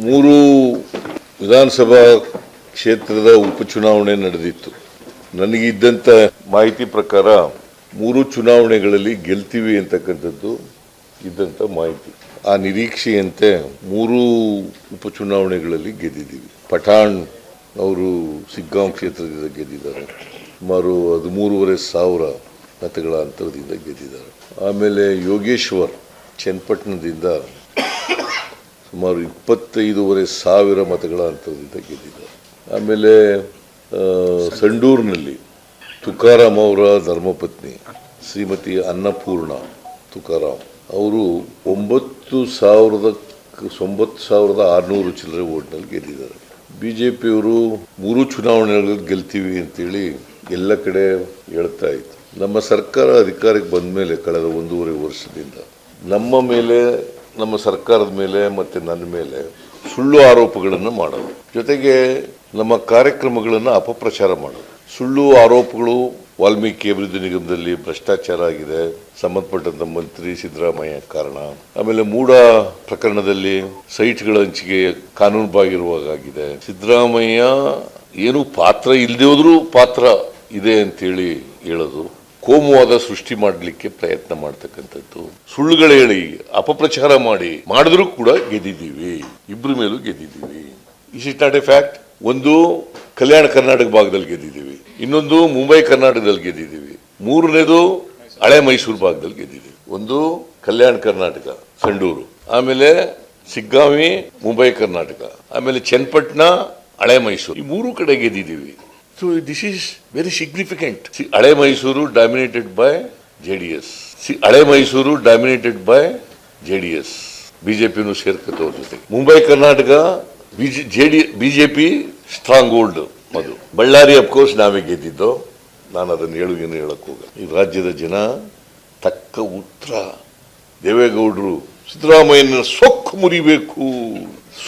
ಮೂರು ವಿಧಾನಸಭಾ ಕ್ಷೇತ್ರದ ಉಪಚುನಾವಣೆ ನಡೆದಿತ್ತು. ನನಗಿದ್ದಂಥ ಮಾಹಿತಿ ಪ್ರಕಾರ ಮೂರು ಚುನಾವಣೆಗಳಲ್ಲಿ ಗೆಲ್ತೀವಿ ಅಂತಕ್ಕಂಥದ್ದು ಇದ್ದಂಥ ಮಾಹಿತಿ. ಆ ನಿರೀಕ್ಷೆಯಂತೆ ಮೂರು ಉಪಚುನಾವಣೆಗಳಲ್ಲಿ ಗೆದ್ದಿದ್ದೀವಿ. ಪಠಾಣ್ ಅವರು ಸಿಗ್ಗಾಂವ್ ಕ್ಷೇತ್ರದಿಂದ ಗೆದ್ದಿದ್ದಾರೆ. ಸುಮಾರು ಹದಿಮೂರುವರೆ ಸಾವಿರ ಮತಗಳ ಅಂತರದಿಂದ ಗೆದ್ದಿದ್ದಾರೆ. ಆಮೇಲೆ ಯೋಗೇಶ್ವರ್, ಚನ್ನಪಟ್ಟಣದಿಂದ ಸುಮಾರು ಇಪ್ಪತ್ತೈದೂವರೆ ಸಾವಿರ ಮತಗಳ ಅಂತರದಿಂದ ಗೆದ್ದಿದ್ದಾರೆ ಆಮೇಲೆ ಸಂಡೂರಿನಲ್ಲಿ ತುಕಾರಾಮ್ ಅವರ ಧರ್ಮಪತ್ನಿ ಶ್ರೀಮತಿ ಅನ್ನಪೂರ್ಣ ತುಕಾರಾಮ್ ಅವರು ಒಂಬತ್ತು ಸಾವಿರದ ಒಂಬತ್ತು ಸಾವಿರದ ಆರುನೂರು ಚಿಲ್ಲರೆ ಓಟ್ನಲ್ಲಿ ಗೆದ್ದಿದ್ದಾರೆ. ಬಿ ಜೆ ಪಿಯವರು ಮೂರು ಚುನಾವಣೆಗಳಲ್ಲಿ ಗೆಲ್ತೀವಿ ಅಂತೇಳಿ ಎಲ್ಲ ಕಡೆ ಹೇಳ್ತಾ ಇತ್ತು ನಮ್ಮ ಸರ್ಕಾರ ಅಧಿಕಾರಕ್ಕೆ ಬಂದ ಮೇಲೆ ಕಳೆದ ಒಂದೂವರೆ ವರ್ಷದಿಂದ ನಮ್ಮ ಮೇಲೆ ನಮ್ಮ ಸರ್ಕಾರದ ಮೇಲೆ ಮತ್ತೆ ನನ್ನ ಮೇಲೆ ಸುಳ್ಳು ಆರೋಪಗಳನ್ನು ಮಾಡೋದು. ಜೊತೆಗೆ ನಮ್ಮ ಕಾರ್ಯಕ್ರಮಗಳನ್ನು ಅಪಪ್ರಚಾರ ಮಾಡೋದು. ಸುಳ್ಳು ಆರೋಪಗಳು ವಾಲ್ಮೀಕಿ ಅಭಿವೃದ್ಧಿ ನಿಗಮದಲ್ಲಿ ಭ್ರಷ್ಟಾಚಾರ ಆಗಿದೆ. ಸಂಬಂಧಪಟ್ಟಂತ ಮಂತ್ರಿ ಸಿದ್ದರಾಮಯ್ಯ ಕಾರಣ. ಆಮೇಲೆ ಮೂಡ ಪ್ರಕರಣದಲ್ಲಿ ಸೈಟ್ಗಳ ಹಂಚಿಕೆ ಕಾನೂನುಬಾಗಿರುವಾಗಿದೆ ಸಿದ್ದರಾಮಯ್ಯ ಏನು ಪಾತ್ರ ಇಲ್ಲದೆ ಹೋದ್ರೂ ಪಾತ್ರ ಇದೆ ಅಂತೇಳಿ ಹೇಳೋದು. ಕೋಮುವಾದ ಸೃಷ್ಟಿ ಮಾಡಲಿಕ್ಕೆ ಪ್ರಯತ್ನ ಮಾಡ್ತಕ್ಕಂಥದ್ದು. ಸುಳ್ಳುಗಳು ಹೇಳಿ, ಅಪಪ್ರಚಾರ ಮಾಡಿ, ಮಾಡಿದ್ರೂ ಕೂಡ ಗೆದ್ದಿದ್ದೀವಿ. ಇಬ್ರ ಮೇಲೂ ಗೆದ್ದಿದ್ದೀವಿ. Is it not a fact ಒಂದು, ಕಲ್ಯಾಣ ಕರ್ನಾಟಕ ಭಾಗದಲ್ಲಿ ಗೆದ್ದಿದ್ದೀವಿ. ಇನ್ನೊಂದು, ಮುಂಬೈ ಕರ್ನಾಟಕದಲ್ಲಿ ಗೆದ್ದಿದ್ದೀವಿ. ಮೂರನೇದು, ಹಳೆ ಮೈಸೂರು ಭಾಗದಲ್ಲಿ ಗೆದ್ದಿದ್ದೀವಿ. ಒಂದು, ಕಲ್ಯಾಣ ಕರ್ನಾಟಕ, ಸಂಡೂರು. ಆಮೇಲೆ ಸಿಗ್ಗಾವಿ, ಮುಂಬೈ ಕರ್ನಾಟಕ. ಆಮೇಲೆ ಚನ್ನಪಟ್ಟಣ, ಹಳೆ ಮೈಸೂರು. ಈ ಮೂರು ಕಡೆ ಗೆದ್ದಿದ್ದೀವಿ. So this is very significant ಹಳೆ Mysuru dominated by J D S ಹಳೆ Mysuru dominated by J D S ಬಿಜೆಪಿನೂ ಸೇರ್ಕತ್ತವ್ರ ಜೊತೆಗೆ Mumbai Karnataka J D BJP stronghold ಅದು ಬಳ್ಳಾರಿ ಅಫ್ಕೋರ್ಸ್ ನಾವೇ ಗೆದ್ದಿದ್ದು. ನಾನು ಅದನ್ನು ಹೇಳು ಏನು ಹೇಳಕ್ ಹೋಗ ಈ ರಾಜ್ಯದ ಜನ ತಕ್ಕ ಉತ್ತರ. ದೇವೇಗೌಡರು ಸಿದ್ದರಾಮಯ್ಯನ ಸೊಕ್ಕು ಮುರಿಬೇಕು.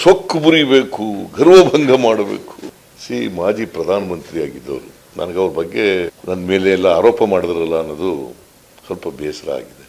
ಸೊಕ್ಕು ಮುರಿಬೇಕು. ಗರ್ವಭಂಗ ಮಾಡಬೇಕು. ಸಿ ಮಾಜಿ ಪ್ರಧಾನಮಂತ್ರಿ ಆಗಿದ್ದವರು ನನಗೆ ಅವ್ರ ಬಗ್ಗೆ ನನ್ನ ಮೇಲೆ ಎಲ್ಲ ಆರೋಪ ಮಾಡಿದ್ರಲ್ಲ ಅನ್ನೋದು ಸ್ವಲ್ಪ ಬೇಸರ ಆಗಿದೆ.